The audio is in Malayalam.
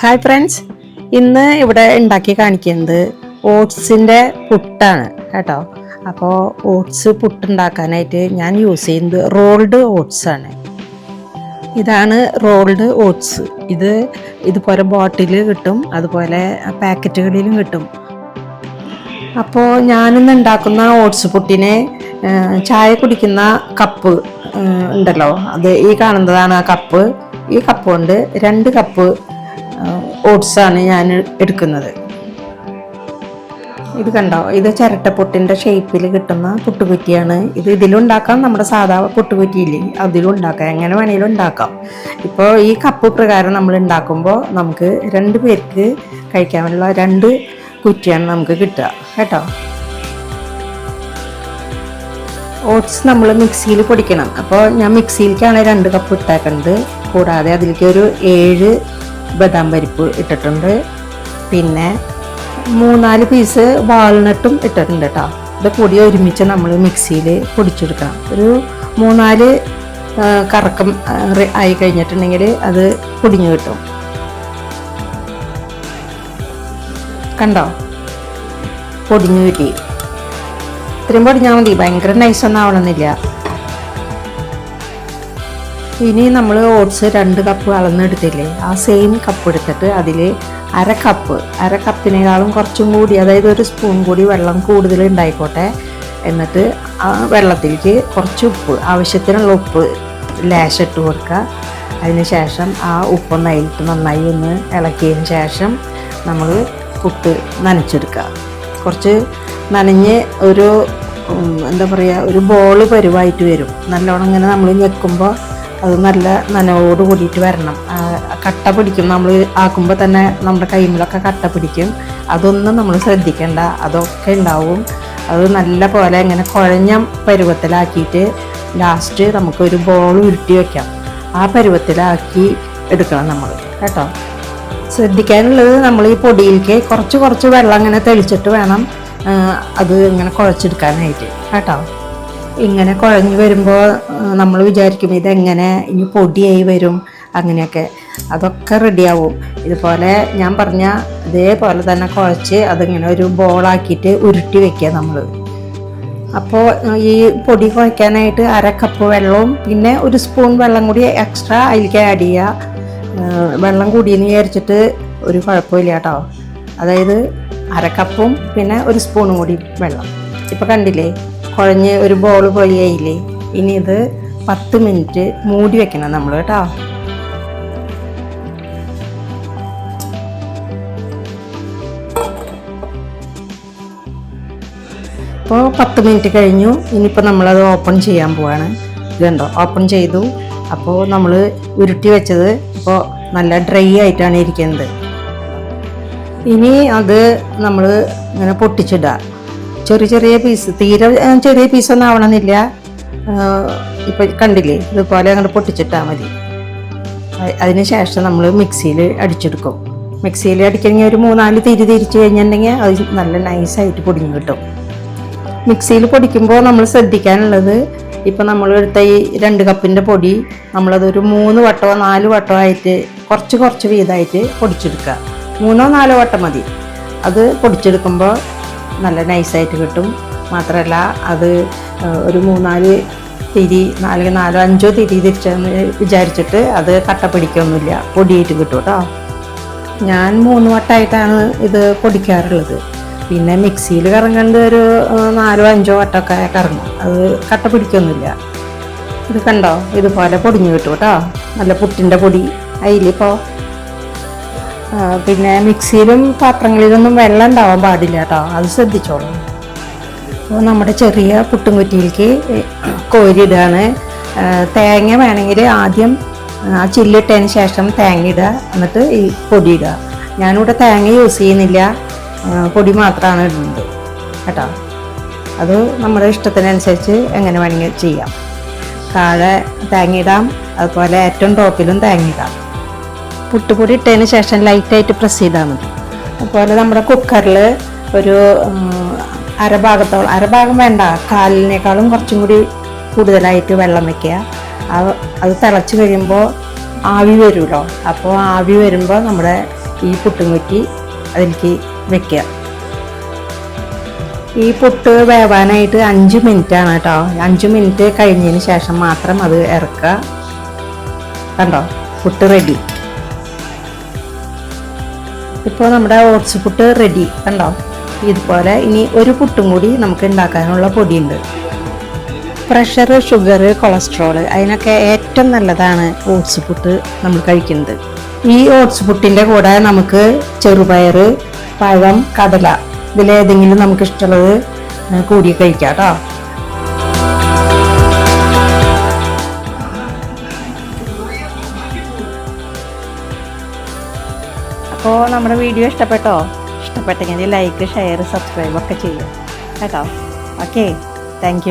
ഹായ് ഫ്രണ്ട്സ് ഇന്ന് ഇവിടെ ഉണ്ടാക്കി കാണിക്കുന്നത് ഓട്സിന്റെ പുട്ടാണ് കേട്ടോ. അപ്പോൾ ഓട്സ് പുട്ടുണ്ടാക്കാനായിട്ട് ഞാൻ യൂസ് ചെയ്യുന്നത് റോൾഡ് ഓട്സ് ആണ്. ഇതാണ് റോൾഡ് ഓട്സ്. ഇത് ഇതുപോലെ ബോട്ടിൽ കിട്ടും അതുപോലെ പാക്കറ്റുകളിലും കിട്ടും. അപ്പോൾ ഞാനിന്ന് ഉണ്ടാക്കുന്ന ഓട്സ് പുട്ടിനെ ചായ കുടിക്കുന്ന കപ്പ് ഉണ്ടല്ലോ. അത് ഈ കാണുന്നതാണ് ആ കപ്പ്. ഈ കപ്പ് കൊണ്ട് രണ്ട് കപ്പ് ഓട്സാണ് ഞാൻ എടുക്കുന്നത്. ഇത് കണ്ടോ? ഇത് ചിരട്ടപ്പൊട്ടിന്റെ ഷേപ്പിൽ കിട്ടുന്ന പുട്ടുകുറ്റിയാണ്. ഇത് ഇതിലുണ്ടാക്കാം നമ്മുടെ സാധാ പുട്ടുകുറ്റിയില്ലേ? അതിലും ഉണ്ടാക്കാം. എങ്ങനെ വേണേലും ഉണ്ടാക്കാം. ഇപ്പോൾ ഈ കപ്പ് പ്രകാരം നമ്മൾ ഉണ്ടാക്കുമ്പോൾ നമുക്ക് രണ്ട് പേർക്ക് കഴിക്കാനുള്ള രണ്ട് കുറ്റിയാണ് നമുക്ക് കിട്ടുക. കേട്ടോ? ഓട്സ് നമ്മൾ മിക്സിയിൽ പൊടിക്കണം. അപ്പോൾ ഞാൻ മിക്സിയിലേക്കാണ് രണ്ട് കപ്പ് ഇട്ടേക്കുന്നത്. കൂടാതെ അതിലേക്ക് ഒരു ഏഴ് ബദാം പരിപ്പ് ഇട്ടിട്ടുണ്ട്. പിന്നെ മൂന്നാൽ പീസ് വാൾനട്ടും ഇട്ടിട്ടുണ്ട് കേട്ടോ ഇത് കൂടി ഒരുമിച്ച് നമ്മൾ മിക്സിയിൽ പൊടിച്ചെടുക്കണം. ഒരു മൂന്നാൽ കറക്കം ആയി കഴിഞ്ഞിട്ടുണ്ടെങ്കിൽ അത് പൊടിഞ്ഞു കിട്ടും. കണ്ടോ? പൊടിഞ്ഞു കിട്ടി. ഇത്രയും പൊടിഞ്ഞാൽ മതി. ഭയങ്കര നൈസൊന്നും ആവണമെന്നില്ല. ഇനി നമ്മൾ ഓട്സ് രണ്ട് കപ്പ് അളന്നെടുത്തില്ലേ ആ സെയിം കപ്പ് എടുത്തിട്ട് അതിൽ അര കപ്പ് അര കപ്പിനേക്കാളും കുറച്ചും കൂടി അതായത് ഒരു സ്പൂൺ കൂടി വെള്ളം കൂടുതൽ ഉണ്ടായിക്കോട്ടെ എന്നിട്ട് ആ വെള്ളത്തിലേക്ക് കുറച്ച് ഉപ്പ് ആവശ്യത്തിനുള്ള ഉപ്പ് ലേശം ഇട്ട് കൊടുക്കുക അതിനുശേഷം ആ ഉപ്പൊന്ന് അതിലിട്ട് നന്നായി ഒന്ന് ഇളക്കിയതിന് ശേഷം നമ്മൾ പുട്ട് നനച്ചെടുക്കുക കുറച്ച് നനഞ്ഞ് ഒരു എന്താ പറയുക ഒരു ബോൾ പരുവായിട്ട് വരും. നല്ലോണം ഇങ്ങനെ നമ്മൾ ഞെക്കുമ്പോൾ അത് നല്ല നനവോട് കൂടിയിട്ട് വരണം. കട്ട പിടിക്കും. നമ്മൾ ആക്കുമ്പോൾ തന്നെ നമ്മുടെ കൈമിലൊക്കെ കട്ട പിടിക്കും. അതൊന്നും നമ്മൾ ശ്രദ്ധിക്കേണ്ട. അതൊക്കെ ഉണ്ടാവും. അത് നല്ല പോലെ ഇങ്ങനെ കുഴഞ്ഞ പരുവത്തിലാക്കിയിട്ട് ലാസ്റ്റ് നമുക്കൊരു ബോൾ ഉരുട്ടി വയ്ക്കാം ആ പരുവത്തിലാക്കി എടുക്കണം നമ്മൾ കേട്ടോ? ശ്രദ്ധിക്കാനുള്ളത് നമ്മൾ ഈ പൊടിയിലേക്ക് കുറച്ച് കുറച്ച് വെള്ളം ഇങ്ങനെ തെളിച്ചിട്ട് വേണം അത് ഇങ്ങനെ കുഴച്ചെടുക്കാനായിട്ട്. കേട്ടോ? ഇങ്ങനെ കുഴഞ്ഞു വരുമ്പോൾ നമ്മൾ വിചാരിക്കും ഇതെങ്ങനെ ഇനി പൊടിയായി വരും അങ്ങനെയൊക്കെ. അതൊക്കെ റെഡിയാവും ഇതുപോലെ ഞാൻ പറഞ്ഞ ഇതേപോലെ തന്നെ കുഴച്ച് അതിങ്ങനെ ഒരു ബോളാക്കിയിട്ട് ഉരുട്ടി വെക്കുക നമ്മൾ അപ്പോൾ ഈ പൊടി കുഴയ്ക്കാനായിട്ട് അര കപ്പ് വെള്ളവും പിന്നെ ഒരു സ്പൂൺ വെള്ളം കൂടി എക്സ്ട്രാ അതിലേക്ക് ആഡ് ചെയ്യുക വെള്ളം കൂടിയെന്ന് വിചാരിച്ചിട്ട് ഒരു കുഴപ്പമില്ല കേട്ടോ അതായത് അര കപ്പും പിന്നെ ഒരു സ്പൂണും കൂടി വെള്ളം. ഇപ്പോൾ കണ്ടില്ലേ? കുഴഞ്ഞ് ഒരു ബോൾ പൊളിയായില്ലേ ഇനി ഇത് പത്ത് മിനിറ്റ് മൂടി വെക്കണം നമ്മൾ കേട്ടോ. അപ്പോൾ പത്ത് മിനിറ്റ് കഴിഞ്ഞു. ഇനിയിപ്പോൾ നമ്മളത് ഓപ്പൺ ചെയ്യാൻ പോവാണ്. ഇതുണ്ടോ ഓപ്പൺ ചെയ്തു. അപ്പോൾ നമ്മൾ ഉരുട്ടി വെച്ചത് ഇപ്പോൾ നല്ല ഡ്രൈ ആയിട്ടാണ് ഇരിക്കുന്നത്. ഇനി അത് നമ്മൾ ഇങ്ങനെ പൊട്ടിച്ചിടുക ചെറിയ ചെറിയ പീസ് തീരെ ചെറിയ പീസൊന്നും ആവണമെന്നില്ല. ഇപ്പം കണ്ടില്ലേ ഇതുപോലെ അങ്ങോട്ട് പൊട്ടിച്ചിട്ടാൽ മതി. അതിനുശേഷം അതിന് ശേഷം നമ്മൾ മിക്സിയിൽ അടിച്ചെടുക്കും. മിക്സിയിൽ അടിക്കണമെങ്കിൽ ഒരു മൂന്നാൽ തിരി തിരിച്ച് കഴിഞ്ഞിട്ടുണ്ടെങ്കിൽ അത് നല്ല നൈസായിട്ട് പൊടിഞ്ഞ് കിട്ടും. മിക്സിയിൽ പൊടിക്കുമ്പോൾ നമ്മൾ ശ്രദ്ധിക്കാനുള്ളത് ഇപ്പം നമ്മൾ എടുത്ത ഈ രണ്ട് കപ്പിന്റെ പൊടി നമ്മളതൊരു മൂന്ന് വട്ടമോ നാല് വട്ടമോ ആയിട്ട് കുറച്ച് കുറച്ച് വീതമായിട്ട് പൊടിച്ചെടുക്കുക. മൂന്നോ നാലോ വട്ടം മതി. അത് പൊടിച്ചെടുക്കുമ്പോൾ നല്ല നൈസായിട്ട് കിട്ടും. മാത്രമല്ല അത് ഒരു മൂന്നാൽ തിരി നാല് നാലോ അഞ്ചോ തിരി തിരിച്ചെന്ന് വിചാരിച്ചിട്ട് അത് കട്ട പിടിക്കൊന്നുമില്ല. പൊടിയായിട്ട് കിട്ടും കേട്ടോ. ഞാൻ മൂന്ന് വട്ടമായിട്ടാണ് ഇത് പൊടിക്കാറുള്ളത്. പിന്നെ മിക്സിയിൽ കറങ്ങേണ്ട ഒരു നാലോ അഞ്ചോ വട്ടമൊക്കെ കറങ്ങും. അത് കട്ട പിടിക്കൊന്നുമില്ല. ഇത് കണ്ടോ? ഇതുപോലെ പൊടിഞ്ഞു കിട്ടും കേട്ടോ. നല്ല പുട്ടിന്റെ പൊടി. അതിലിപ്പോൾ പിന്നെ മിക്സിയിലും പാത്രങ്ങളിലൊന്നും വെള്ളം ഉണ്ടാവാൻ പാടില്ല കേട്ടോ. അത് ശ്രദ്ധിച്ചോളൂ. അപ്പോൾ നമ്മുടെ ചെറിയ പുട്ടും കുറ്റിയിലേക്ക് കോരിയിടുകയാണ്. തേങ്ങ വേണമെങ്കിൽ ആദ്യം ആ ചില്ലിട്ടതിന് ശേഷം തേങ്ങ ഇടുക. എന്നിട്ട് ഈ പൊടി ഇടുക. ഞാനിവിടെ തേങ്ങ യൂസ് ചെയ്യുന്നില്ല. പൊടി മാത്രമാണ് ഇടുന്നത് കേട്ടോ. അത് നമ്മുടെ ഇഷ്ടത്തിനനുസരിച്ച് എങ്ങനെ വേണമെങ്കിൽ ചെയ്യാം. താഴെ തേങ്ങ ഇടാം. അതുപോലെ ഏറ്റവും ടോപ്പിലും തേങ്ങ ഇടാം. പുട്ടുപൊടി ഇട്ടതിന് ശേഷം ലൈറ്റായിട്ട് പ്രസ് ചെയ്താൽ മതി. അതുപോലെ നമ്മുടെ കുക്കറിൽ ഒരു അരഭാഗത്തോളം അരഭാഗം വേണ്ട കാലിനേക്കാളും കുറച്ചും കൂടി കൂടുതലായിട്ട് വെള്ളം വയ്ക്കുക അത് തിളച്ച് കഴിയുമ്പോൾ ആവി വരുമല്ലോ. അപ്പോൾ ആവി വരുമ്പോൾ നമ്മുടെ ഈ പുട്ടും കുറ്റി അതിലേക്ക് വെക്കുക. ഈ പുട്ട് വേവാനായിട്ട് അഞ്ച് മിനിറ്റാണ് കേട്ടോ. അഞ്ച് മിനിറ്റ് കഴിഞ്ഞതിന് ശേഷം മാത്രം അത് ഇറക്കുക. കണ്ടോ? പുട്ട് റെഡി ഇപ്പോൾ നമ്മുടെ ഓട്സ് പുട്ട് റെഡി കണ്ടോ? ഇതുപോലെ ഇനി ഒരു പുട്ടും കൂടി നമുക്ക് ഉണ്ടാക്കാനുള്ള പൊടിയുണ്ട്. പ്രഷർ ഷുഗർ കൊളസ്ട്രോൾ അതിനൊക്കെ ഏറ്റവും നല്ലതാണ് ഓട്സ് പുട്ട് നമ്മൾ കഴിക്കുന്നത്. ഈ ഓട്സ് പുട്ടിന്റെ കൂടെ നമുക്ക് ചെറുപയർ പഴം കടല ഇതിലേതെങ്കിലും നമുക്ക് ഇഷ്ടമുള്ളത് കൂടി കഴിക്കാം കേട്ടോ. അപ്പോൾ നമ്മുടെ വീഡിയോ ഇഷ്ടപ്പെട്ടോ? ഇഷ്ടപ്പെട്ടെങ്കിൽ ലൈക്ക് ഷെയർ സബ്സ്ക്രൈബ് ഒക്കെ ചെയ്യുക കേട്ടോ? Okay thank